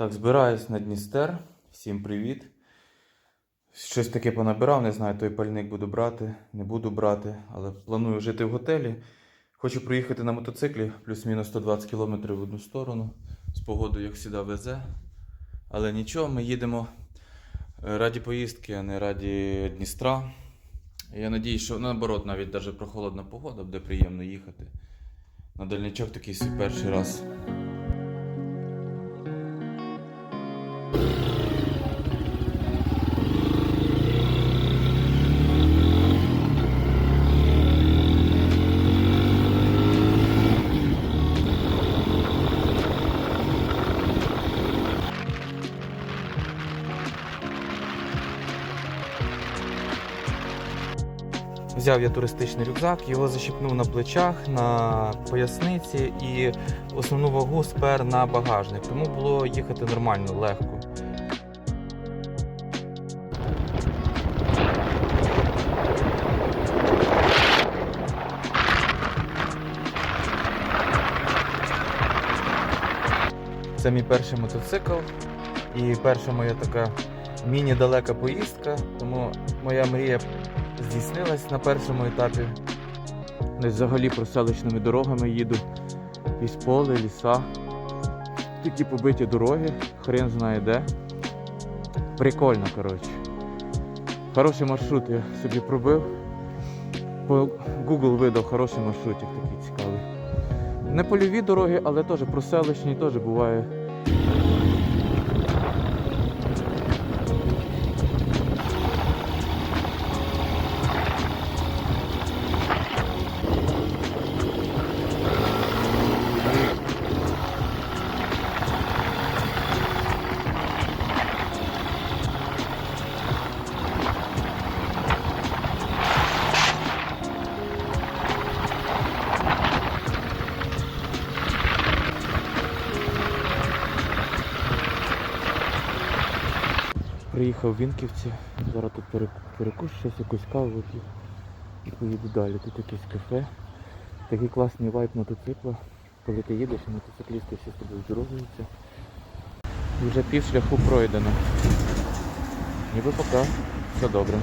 Так, збираюсь на Дністер. Всім привіт. Щось таке понабирав, не знаю, той пальник буду брати, не буду брати, але планую жити в готелі. Хочу проїхати на мотоциклі плюс-мінус 120 км в одну сторону. З погодою, як завжди, везе. Але нічого, ми їдемо е, раді поїздки, а не раді Дністра. Я надію, що наоборот, навіть навіть прохолодна погода, буде приємно їхати. На дальнячок такий перший раз. Взяв я туристичний рюкзак, його защіпнув на плечах, на поясниці і основну вагу спер на багажник. Тому було їхати нормально, легко. Це мій перший мотоцикл і перша моя така міні-далека поїздка, тому моя мрія здійснилась на першому етапі. Десь взагалі проселищними дорогами їду. Із поле, ліса. Такі побиті дороги, хрен знає де. Прикольно, коротше. Хороший маршрут я собі пробив. По Google видав хороший маршрутик такий цікавий. Не польові дороги, але теж проселищні теж буває. Приїхав в Вінківці, зараз тут перек- перекушу щось, якусь каву вип'ю і поїду далі. Тут якесь кафе. Такий класний вайб мотоцикла. Коли ти їдеш, мотоциклісти всі з тобою здоровуються. Вже пів шляху пройдено. Ніби поки все добре.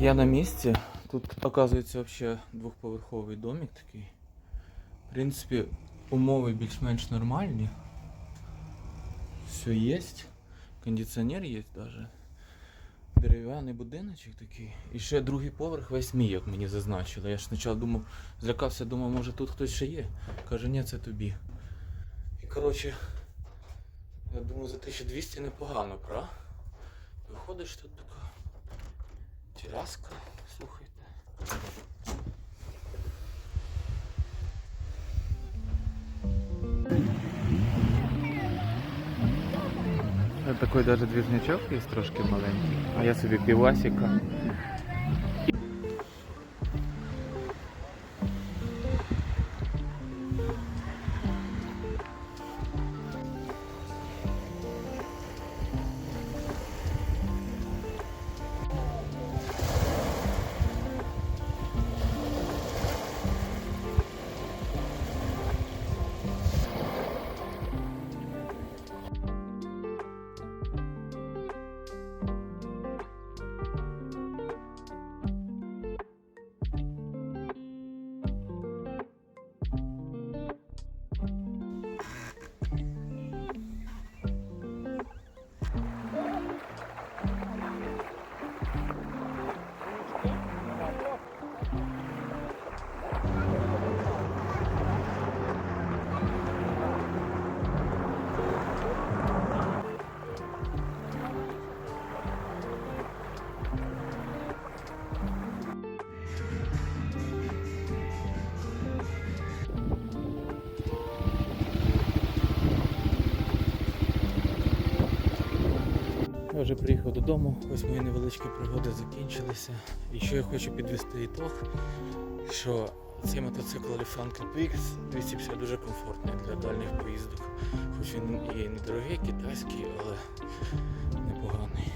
Я на місці. Тут, оказується, взагалі двохповерховий домик такий. В принципі, умови більш-менш нормальні. Все є. Кондиціонер є навіть. Дерев'яний будиночок такий. І ще другий поверх весь мій, як мені зазначили. Я ж спочатку думав, злякався, думав, може тут хтось ще є. Каже, ні, це тобі. І коротше, я думаю, за 1200 непогано, пра? Виходиш тут така. Тераска, слухайте. Такий даже двіжничок є трошки маленький. А я собі півасика. Я вже приїхав додому, ось мої невеличкі пригоди закінчилися. І що я хочу підвести ітог, що цей мотоцикл Lifan PX 250 дуже комфортний для дальніх поїздок. Хоч він і недорогий, китайський, але непоганий.